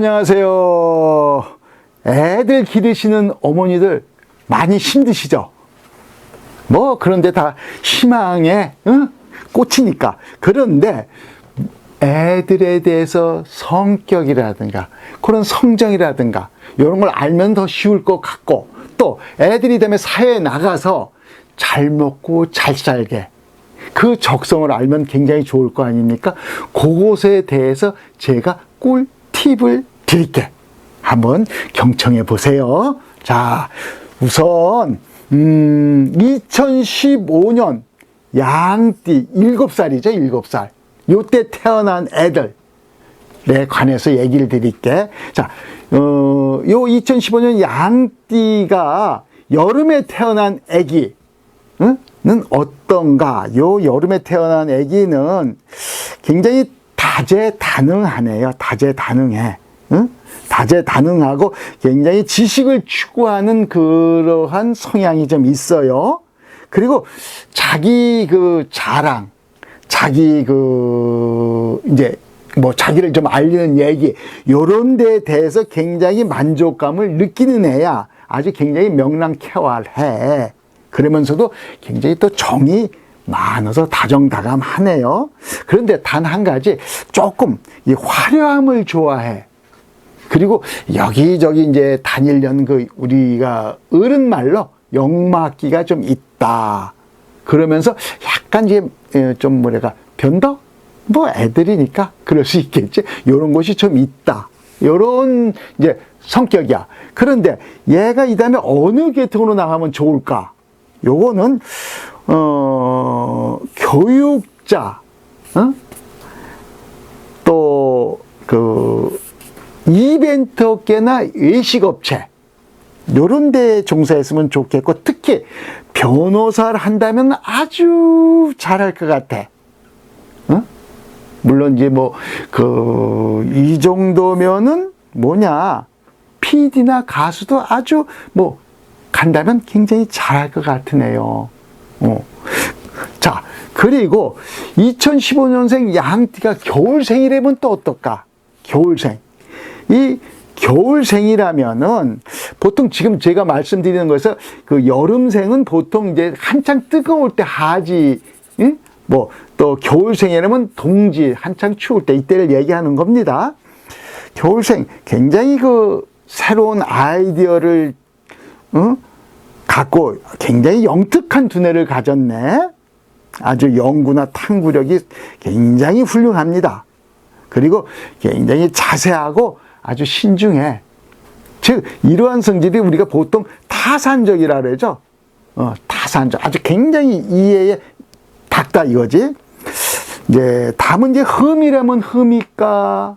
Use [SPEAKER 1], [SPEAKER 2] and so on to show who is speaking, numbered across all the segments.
[SPEAKER 1] 안녕하세요. 애들 기르시는 어머니들 많이 힘드시죠? 뭐, 그런데 다 희망에, 응? 꽂히니까. 그런데 애들에 대해서 성격이라든가 그런 성정이라든가 이런 걸 알면 더 쉬울 것 같고 또 애들이 되면 사회에 나가서 잘 먹고 잘 살게 그 적성을 알면 굉장히 좋을 거 아닙니까? 그것에 대해서 제가 꿀팁을 드릴게. 한번 경청해 보세요. 자, 우선, 음, 2015년 양띠 7살이죠, 7살. 요때 태어난 애들. 에 관해서 얘기를 드릴게. 자, 어, 요 2015년 양띠가 여름에 태어난 애기, 응? 는 어떤가? 요 여름에 태어난 애기는 굉장히 다재다능하네요. 다재다능해. 응? 다재다능하고 굉장히 지식을 추구하는 그러한 성향이 좀 있어요. 그리고 자기 그 자랑, 자기 그 이제 뭐 자기를 좀 알리는 얘기 요런 데에 대해서 굉장히 만족감을 느끼는 애야 아주 굉장히 명랑쾌활해 그러면서도 굉장히 또 정이 많아서 다정다감하네요 그런데 단 한 가지 조금 이 화려함을 좋아해 그리고 여기저기 이제 다니려는 그 우리가 어른 말로 영막기가 좀 있다 그러면서 약간 이제 예, 좀 뭐랄까 변덕 뭐 애들이니까 그럴 수 있겠지. 요런 것이 좀 있다. 요런 이제 성격이야. 그런데 얘가 이 다음에 어느 계통으로 나가면 좋을까? 요거는 어 교육자 어? 또그 이벤트 업계나 외식 업체 요런 데 종사했으면 좋겠고 특히 변호사를 한다면 아주 잘할 것 같아. 어? 물론 이제 뭐 그 이 정도면은 뭐냐 PD나 가수도 아주 뭐 간다면 굉장히 잘할 것 같으네요. 어. 자 그리고 2015년생 양띠가 겨울 생이라면 또 어떨까? 겨울생 이 겨울생이라면은 보통 지금 제가 말씀드리는 것에서 그 여름생은 보통 이제 한창 뜨거울 때 하지, 응? 뭐또 겨울생이라면 동지 한창 추울 때 이때를 얘기하는 겁니다. 겨울생 굉장히 그 새로운 아이디어를 응? 갖고 굉장히 영특한 두뇌를 가졌네. 아주 연구나 탐구력이 굉장히 훌륭합니다. 그리고 굉장히 자세하고 아주 신중해. 즉, 이러한 성질이 우리가 보통 타산적이라 그러죠. 어, 타산적. 아주 굉장히 이해에 닿다 이거지. 이제, 다음은 이제 흠이라면 흠일까?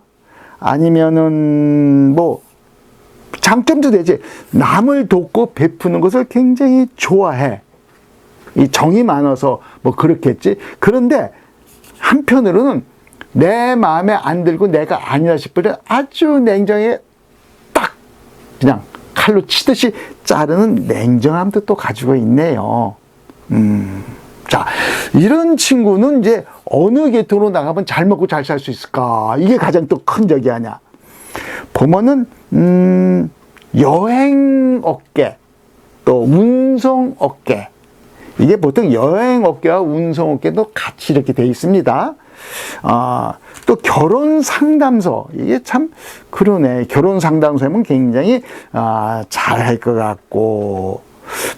[SPEAKER 1] 아니면은, 뭐, 장점도 되지. 남을 돕고 베푸는 것을 굉장히 좋아해. 이 정이 많아서 뭐 그렇겠지. 그런데 한편으로는 내 마음에 안 들고 내가 아니다 싶을 때 아주 냉정하게 딱 그냥 칼로 치듯이 자르는 냉정함도 또 가지고 있네요. 음. 자, 이런 친구는 이제 어느 계통으로 나가면 잘 먹고 잘 살 수 있을까? 이게 가장 또 큰 적이 아니야. 보면은, 음, 여행 업계, 또 운송 업계. 이게 보통 여행 업계와 운송 업계도 같이 이렇게 돼 있습니다. 아, 또 결혼 상담소 이게 참 그러네 결혼 상담소면 굉장히 아, 잘할 것 같고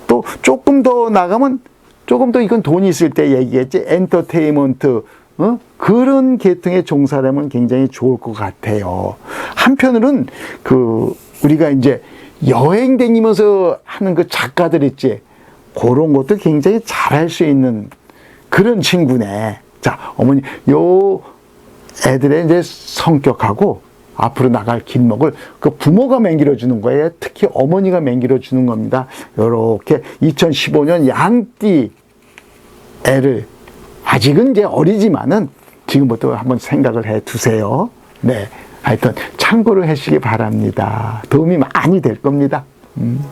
[SPEAKER 1] 또 조금 더 나가면 조금 더 이건 돈이 있을 때 얘기했지 엔터테인먼트 어? 그런 계통의 종사라면 굉장히 좋을 것 같아요. 한편으로는 그 우리가 이제 여행 다니면서 하는 그 작가들 있지 그런 것도 굉장히 잘할 수 있는 그런 친구네. 자, 어머니, 요 애들의 이제 성격하고 앞으로 나갈 길목을 그 부모가 맹길어 주는 거예요. 특히 어머니가 맹길어 주는 겁니다. 요렇게 2015년 양띠 애를 아직은 이제 어리지만은 지금부터 한번 생각을 해 두세요. 네. 하여튼 참고를 하시기 바랍니다. 도움이 많이 될 겁니다. 음.